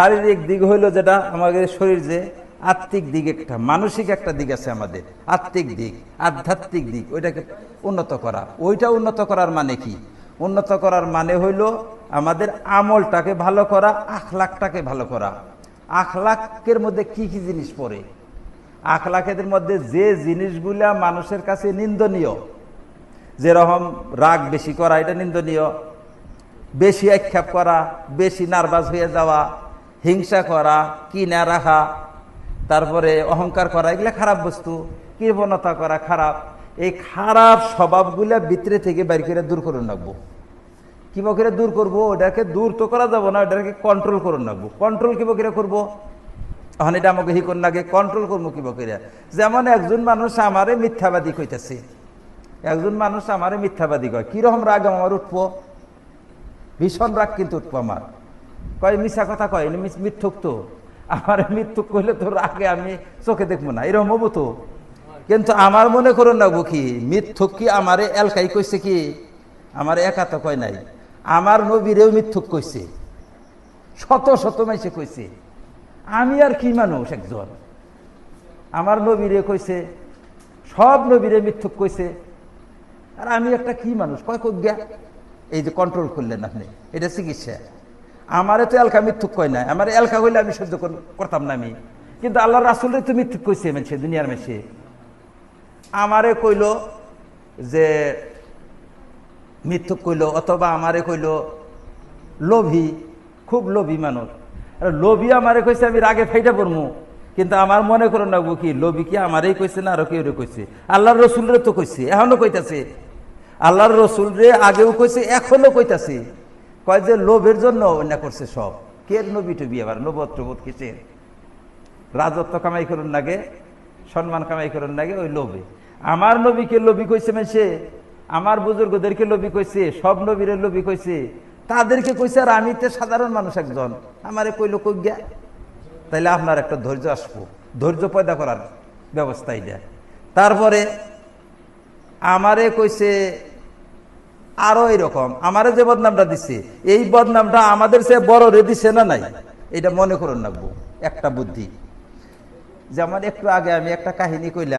শারীরিক দিক হইল যেটা আমাদের শরীর যে আত্মিক দিক একটা, মানসিক একটা দিক আছে আমাদের, আত্মিক দিক, আধ্যাত্মিক দিক, ওইটাকে উন্নত করা। ওইটা উন্নত করার মানে কি? উন্নত করার মানে হইল আমাদের আমলটাকে ভালো করা, আখলাকটাকে ভালো করা। আখলাকের মধ্যে কি কি জিনিস পড়ে? আখলাকের মধ্যে যে জিনিসগুলা মানুষের কাছে নিন্দনীয়, যেরকম রাগ বেশি করা, এটা নিন্দনীয়। বেশি আক্ষেপ করা, বেশি নার্ভাস হয়ে যাওয়া হিংসা করা, কিনা রাখা, তারপরে অহংকার করা, এগুলো খারাপ বস্তু, কৃপণতা করা খারাপ। এই খারাপ স্বভাবগুলা ভিতরে থেকে বাইর করে দূর করে রাখব কিবা করে দূর করব? ওটাকে দূর তো করা যাব না, ওটাকে কন্ট্রোল করে রাখব কন্ট্রোল কিবা করে করব? এখন এটা আমাকে হিকন লাগে? কন্ট্রোল করব কিবা করে যেমন একজন মানুষ আমারে মিথ্যাবাদী কইতেছে। একজন মানুষ আমারে মিথ্যাবাদী কয়, কীরকম রাগ আমার উঠবো? ভীষণ রাগ কিন্তু উঠবো আমার। কয় মিশা কথা কয় মিথ্যুক তো। আমার মিথ্যুক কইলে তো রাগে আমি চোখে দেখব না। এরকম হব তো। কিন্তু আমার মনে করো না কি, মিথ্যুক কি আমারে এলকাই কইছে কি? আমার একা তো কয় নাই। আমার নবীরেও মিথ্যুক কইছে। শত শত মাইসে কইছে। আমি আর কি মানুষ একজন? আমার নবীরে কইছে, সব নবীরে মিথ্যুক কইছে। আর আমি একটা কি মানুষ? কয় কজ্ঞা এই যে কন্ট্রোল করলেন আপনি, এটা চিকিৎসা। আমারে তো এলকা মিথ্যুক কয় না আমার এলকা হইলে আমি সহ্য কর- করতাম না আমি। কিন্তু আল্লাহ রাসুলের তো মিথ্যুক কইছে মেনছে, দুনিয়ার মেসে আমারে কইল যে মিথ্যুক কইল, অথবা আমারে কইল লোভী, খুব লোভী মানুষ। লোভী আমারে কইছে, আমি রাগে ফাইটা পড়মু। কিন্তু আমার মনে করো না কি, লোভী কি আমারই কইছে না আরও কেউ কইছে? আল্লাহর রসুলরে তো কইছে, এখনও কইতাছে। আল্লাহর রসুল রে আগেও কইছে, এখনও কইতাছে। কয় যে লোভের জন্য অন্যায় করছে সব। কে নবী টবি আবার? নবত টবত কিসে রাজত্ব কামাই করুন লাগে সম্মান কামাই করুন লাগে ওই লোভে। আমার নবীকে লোভী কইছে মেসে আমার বুজুর্গদেরকে লোভী কইছে, সব নবীরে লোভী কইছে। তাদেরকে কইছে, আর আমি তো সাধারণ মানুষ একজন। আমারে কইল কজ্ঞা তাইলে আপনার একটা ধৈর্য আসব। ধৈর্য পয়দা করার ব্যবস্থা এটা তারপরে আমারে কইছে আরও এরকম। আমারে যে বদনামটা দিছে, এই বদনামটা আমাদের সে বড় রে দিছে না নাই? এটা মনে করুন রাখব একটা বুদ্ধি। যেমন একটু আগে আমি একটা কাহিনী কইলাম।